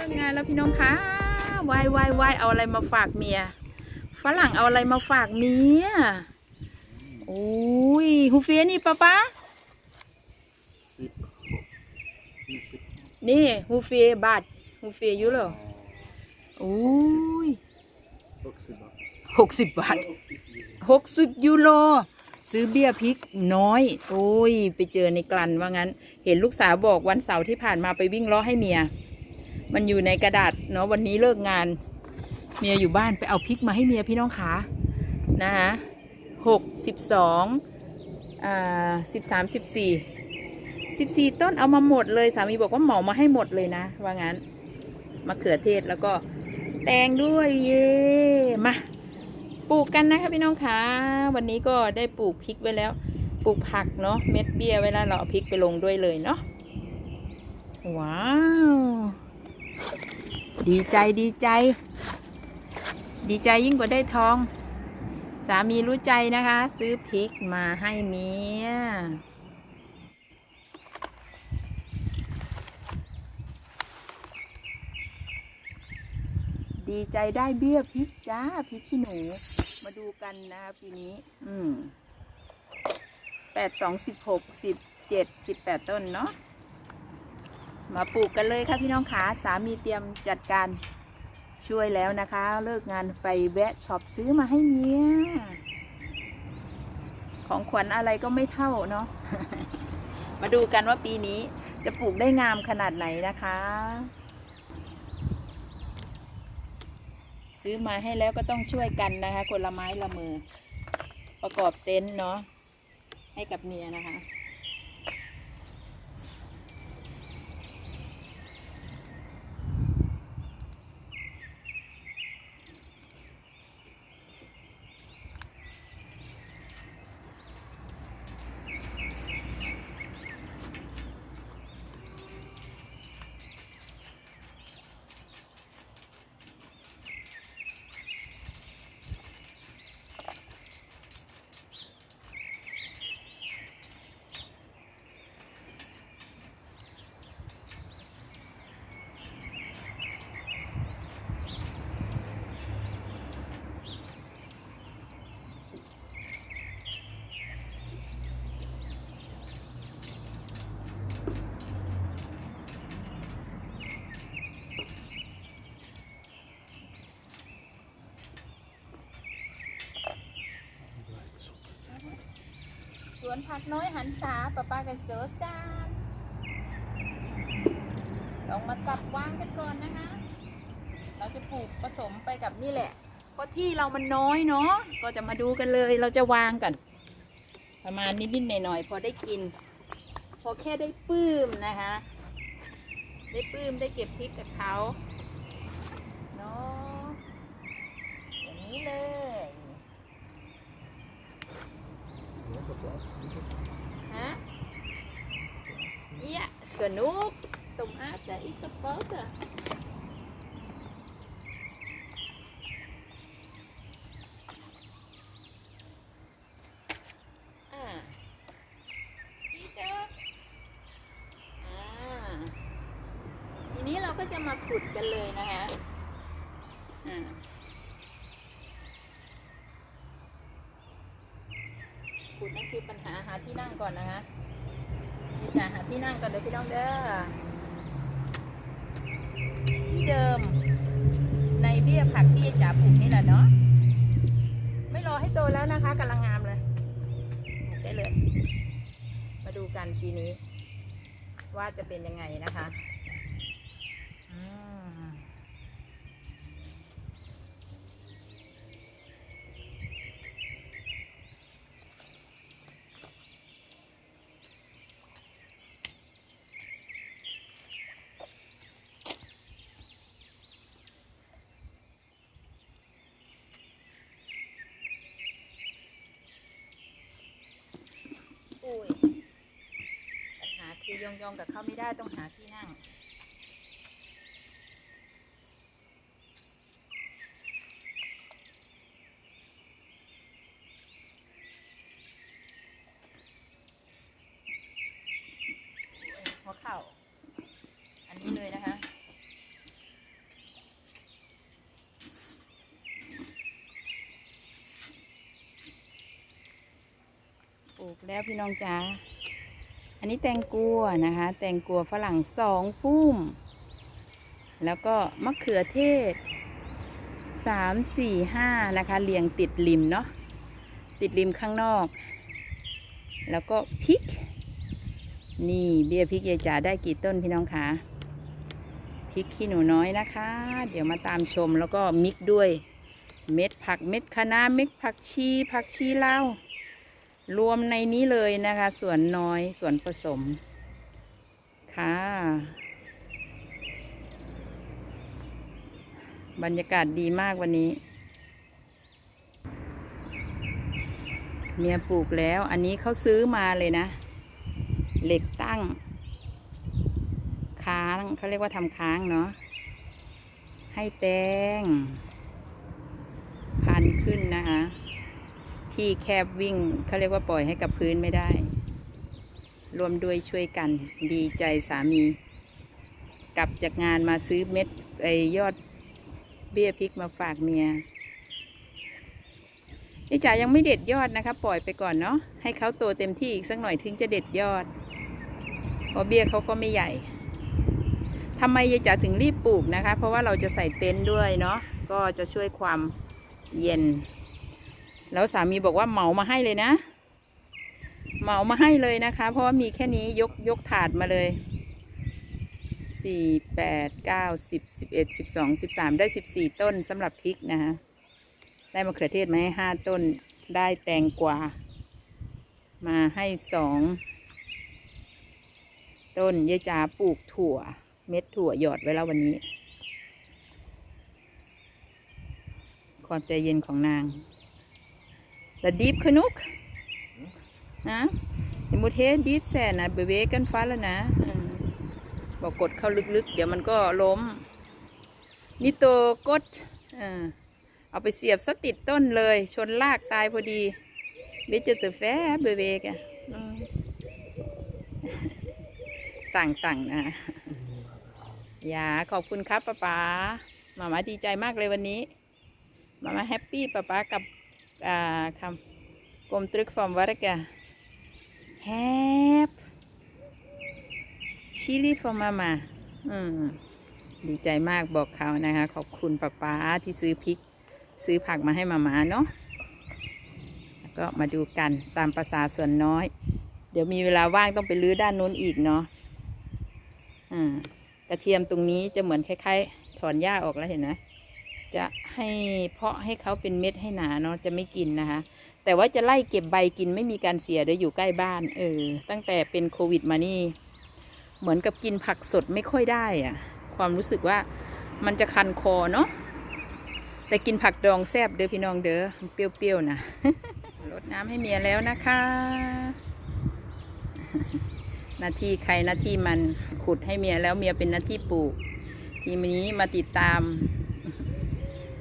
ลิกงานแล้วพี่น้องคะวายวายวายเอาอะไรมาฝากเมีย ฝรั่งเอาอะไรมาฝากเมียโอ้ยฮูเฟียนี่ป้าป้านี่ฮูเฟียบาทฮูเฟียอยู่เหรอโอ้ยหกสิบบาทหกสิบยูโรซื้อเบียร์พริกน้อย โอ้ย ไปเจอในกลันว่างั้น เห็นลูกสาวบอกวันเสาร์ที่ผ่านมาไปวิ่งล้อให้เมีย มันอยู่ในกระดาษเนาะวันนี้เลิกงาน เมียอยู่บ้านไปเอาพริกมาให้เมียพี่น้องขานะคะหกสิบสองอ่าสิบสามสิบสี่สิบสี่ต้นเอามาหมดเลยสามีบอกว่าเหมามาให้หมดเลยนะ ว่างั้นมะเขือเทศแล้วก็แตงด้วยเย่มาปลูกกันนะคะพี่น้องคะวันนี้ก็ได้ปลูกพริกไว้แล้ว ปลูกผักเนาะเม็ดเบี้ยไว้แล้วเราเอาพริกไปลงด้วยเลยเนาะว้าว ดีใจดีใจ ดีใจยิ่งกว่าได้ทอง สามีรู้ใจนะคะ ซื้อพริกมาให้เมียดีใจได้เบี้ยพริกจ้าพริกขี้หนู มาดูกันนะปีนี้ อืมแปดสองสิบหกสิบเจ็ดสิบแปดต้นเนาะ มาปลูกกันเลยค่ะพี่น้องขาสามีเตรียมจัดการช่วยแล้วนะคะ เลิกงานไปแวะช็อปซื้อมาให้เมียของขวัญอะไรก็ไม่เท่าเนาะมาดูกันว่าปีนี้จะปลูกได้งามขนาดไหนนะคะ ซื้อมาให้แล้วก็ต้องช่วยกันนะคะคนละไม้ละมือ ประกอบเต็นท์เนาะให้กับเมียนะคะ วนผักน้อยหันษาป้าป้ากันเซิร์ชดานลองมาสับวางกันก่อนนะคะ เราจะปลูกผสมไปกับนี่แหละ เพราะที่เรามันน้อยเนาะ ก็จะมาดูกันเลย เราจะวางกัน ประมาณนิดๆหน่อยๆพอได้กิน พอแค่ได้ปื้มนะคะ ได้ปื้มได้เก็บพริกกับเขาเนาะอย่างนี้เลย Ja, is genoeg. Tomaten, iets kapoten. Ah. Ziet u? อ่าทีนี้เราก็จะมาขุดกันเลยนะคะอ่าขุดนั่นคือปัญหาหาที่นั่งก่อนนะคะ จะหาที่นั่งก่อนเดี๋ยพี่น้องเด้อ ที่เดิม ในเบี้ยผักที่จ๋าปลูกนี่แหละเนาะ ไม่รอให้โตแล้วนะคะกำลังงามเลยปลูกได้เลย มาดูกันปีนี้ ว่าจะเป็นยังไงนะคะ ยองยองกับเขาไม่ได้ต้องหาที่นั่ง หัวเข่า อันนี้เลยนะคะปลูกแล้วพี่น้องจ้า อันนี้แตงกัวนะคะ แตงกัวฝรั่งสองพุ่ม แล้วก็มะเขือเทศสามสี่ห้านะคะ เรียงติดริมเนาะติดริมข้างนอก แล้วก็พริก นี่เบี้ยพริกยายจ๋าได้กี่ต้นพี่น้องคะพริกขี้หนูน้อยนะคะ เดี๋ยวมาตามชมแล้วก็มิกด้วย เม็ดผักเม็ดคะน้าเม็ดผักชีผักชีเล่า รวมในนี้เลยนะคะ ส่วนน้อยส่วนผสม ค่ะ บรรยากาศดีมากวันนี้เมียปลูกแล้วอันนี้เขาซื้อมาเลยนะ เหล็กตั้ง ค้างเขาเรียกว่าทำค้างเนาะให้แตงพันขึ้นนะคะ ที่แคบวิ่งเขาเรียกว่าปล่อยให้กับพื้นไม่ได้ รวมด้วยช่วยกันดีใจสามี กลับจากงานมาซื้อเม็ดไอยอดเบี้ยพริกมาฝากเมียนี่จ๋ายังไม่เด็ดยอดนะคะปล่อยไปก่อนเนาะให้เขาโตเต็มที่อีกสักหน่อยถึงจะเด็ดยอดเพราะเบี้ยเขาก็ไม่ใหญ่ทำไมยายจ๋าถึงรีบปลูกนะคะ เพราะว่าเราจะใส่เต็นท์ด้วยเนาะก็จะช่วยความเย็น แล้วสามีบอกว่าเหมามาให้เลยนะ เหมามาให้เลยนะคะ เพราะว่ามีแค่นี้ยกยกถาดมาเลยสี่แปดเก้าสิบสิบเอ็ดสิบสองสิบสามได้สิบสี่ต้นสำหรับพริกนะคะได้มะเขือเทศมาให้ห้าต้นได้แตงกวามาให้สองต้นยายจ๋าปลูกถั่ว เม็ดถั่วหยอดไว้แล้ววันนี้ ความใจเย็นของนาง Dat diep genoeg? Ja? Je moet heel diep zijn, hè? bewegen vallen. Hè? อืมบอกกดเข้าลึกๆ เดี๋ยวมันก็ล้ม นี่ตัวกดเออเอาไปเสียบสติดต้นเลย ชนลากตายพอดีเบจเตอร์แฟเบเวกอะอืมสั่งสั่งนะอย่าขอบคุณครับป้าป๋ามามาดีใจมากเลยวันนี้ มามาแฮปปี้ป้าป๋ากับ คำกลมตรึกฟอร์มวารกะแฮปชิลี่ฟอร์มามาดีใจมากบอกเขานะคะ ขอบคุณป้าป๊าที่ซื้อพริก ซื้อผักมาให้มามาเนาะแล้วก็มาดูกันตามภาษาส่วนน้อย เดี๋ยวมีเวลาว่างต้องไปรื้อด้านนู้นอีกเนาะอ่ากระเทียมตรงนี้จะเหมือนคล้ายๆ ถอนหญ้าออกแล้วเห็นไหม จะให้เพาะให้เขาเป็นเม็ดให้หนาเนาะจะไม่กินนะคะ แต่ว่าจะไล่เก็บใบกินไม่มีการเสียเดี๋ยอยู่ใกล้บ้านเออตั้งแต่เป็นโควิดมานี่ เหมือนกับกินผักสดไม่ค่อยได้อะความรู้สึกว่ามันจะคันคอเนาะแต่กินผักดองแซบเด้อพี่น้องเด้อเปรี้ยวๆนะรดน้ำให้เมียแล้วนะคะหน้าที่ใครหน้าที่มันขุดให้เมียแล้วเมียเป็นหน้าที่ปลูก ทีนี้มาติดตาม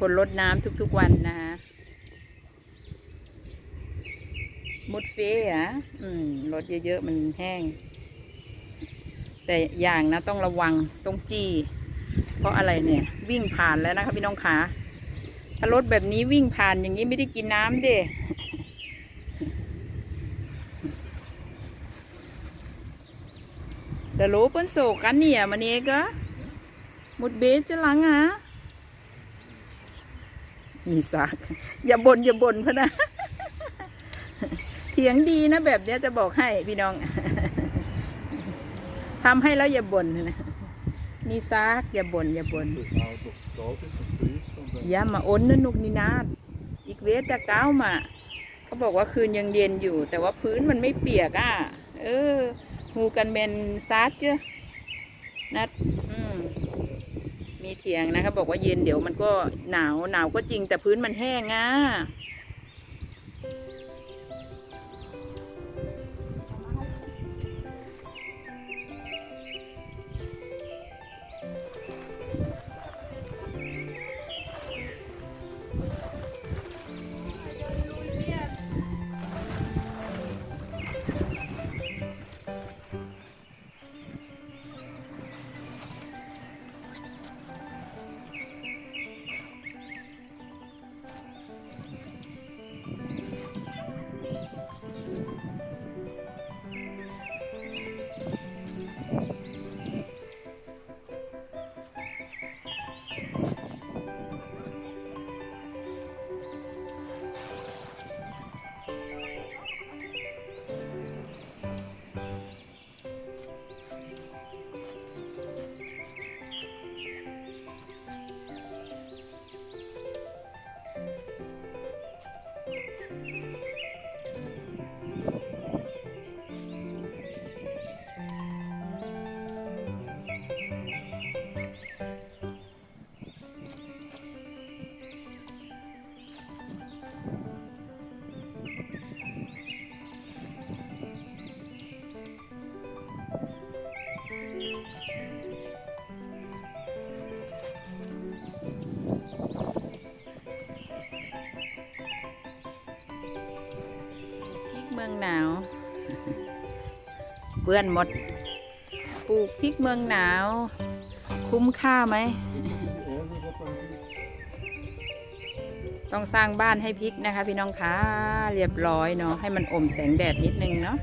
คนรดน้ำทุกๆวันนะคะมุดเฟ่อะอืมรดเยอะๆ มันแห้ง แต่อย่างนะต้องระวังต้องจี้ เพราะอะไรเนี่ย วิ่งผ่านแล้วนะคะพี่น้องขาถ้ารถแบบนี้วิ่งผ่านอย่างนี้ไม่ได้กินน้ำเด้แต่รู้เปิ้นโศกกันเนี่ยมันเองก็มุดเบสจะหลังอะ มีสาก อย่าบน่นอย่าบ่นพะนะเถียงดีนะแบบเนี้ยจะบอกให้พี่น้องทำให้แล้วอย่าบ่นนะมีซากอย่าบ่นอย่าบ่นอย่ามาอ้นนะนุกนี่นาดอีกเวทตะก้าวมาเขาบอกว่าคืนยังเย็นอยู่ แต่ว่าพื้นมันไม่เปียกอะเออหูกันเมนซาดเจ้ะนัดอืม เถียงนะคะ บอกว่าเย็นเดี๋ยวมันก็หนาวหนาวก็จริงแต่พื้นมันแห้งอะ มืองหนาว เปื้อนหมด ปลูกพริกเมืองหนาว คุ้มค่าไหม ต้องสร้างบ้านให้พริกนะคะ พี่น้องคะเรียบร้อยเนาะให้มันอมแสงแดดนิดนึงเนาะ